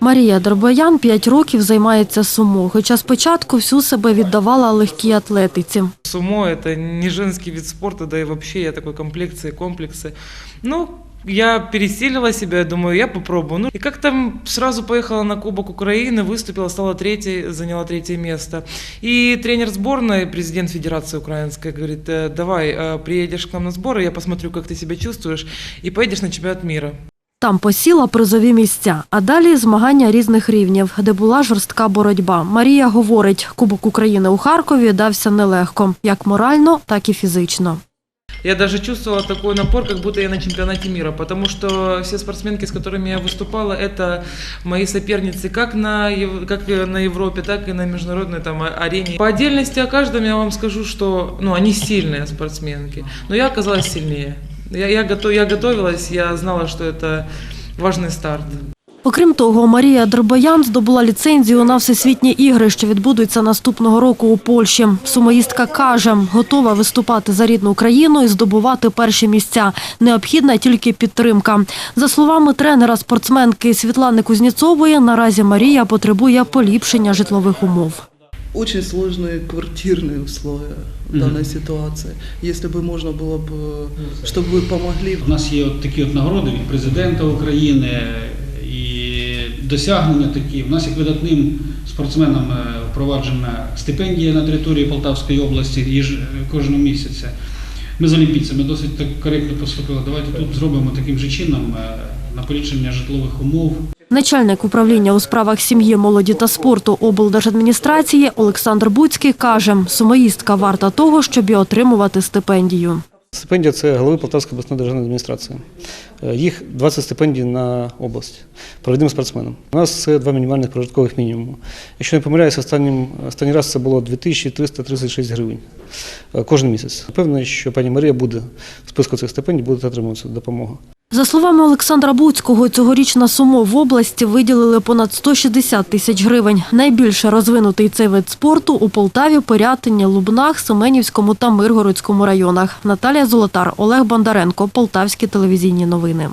Марія Дробоян п'ять років займається сумо, хоча спочатку всю себе віддавала легкій атлетиці. Сумо – это не женский вид спорта, да и вообще я такой комплекции, комплексы. Ну, я пересилила себя, я думаю, я попробую. Ну, и как-то сразу поехала на Кубок Украины, выступила, стала третьей, заняла третье место. И тренер сборной, президент Федерации Украинской, говорит, «Э, давай, э, приедешь к нам на сборы, я посмотрю, как ты себя чувствуешь, и поедешь на чемпионат мира. Там посіла призові місця, а далі змагання різних рівнів, де була жорстка боротьба. Марія говорить, Кубок України у Харкові дався нелегко, як морально, так і фізично. Я даже чувствовала такой напор, как будто я на чемпионате мира, потому что все спортсменки, с которыми я выступала, это мои соперницы как на, Ев- как и на Европе, так и на международной там, а- арене. По отдельности о каждом я вам скажу, что ну, они сильные спортсменки, но я оказалась сильнее. Я, я, готов, я готовилась, я знала, что это важный старт. Окрім того, Марія Дробоян здобула ліцензію на всесвітні ігри, що відбудуться наступного року у Польщі. Сумоїстка каже, готова виступати за рідну країну і здобувати перші місця. Необхідна тільки підтримка. За словами тренера спортсменки Світлани Кузніцової, наразі Марія потребує поліпшення житлових умов Очень сложные квартирные условия в Мгм. данной ситуации. Если бы можно было бы, чтобы вы помогли. У нас є от такі от нагороди від президента України і досягнення такі. У нас як видатним спортсменам е, впроваджена стипендія на території Полтавської області їж кожного місяця. Ми з олімпійцями досить так коректно поступили. Давайте тут зробимо таким же чином е, на поліпшення житлових умов. Начальник управління у справах сім'ї, молоді та спорту облдержадміністрації Олександр Буцький каже, сумоїстка варта того, щоб і отримувати стипендію. Стипендія це голови Полтавської обласної державної адміністрації. Е, Їх 20 стипендій на область провідним спортсменам. У нас це два мінімальних прожиткових мінімуму. Якщо не помиляюся, останнім, останній раз це було 2336 гривень е, кожен місяць. Впевнений, що пані Марія буде в списку цих стипендій, буде отримувати допомогу. За словами Олександра Буцького, цьогоріч на сумо в області виділили понад 160 тисяч гривень. Найбільше розвинутий цей вид спорту у Полтаві, Порятині, Лубнах, Семенівському та Миргородському районах. Наталія Золотар, Олег Бондаренко, Полтавські телевізійні новини.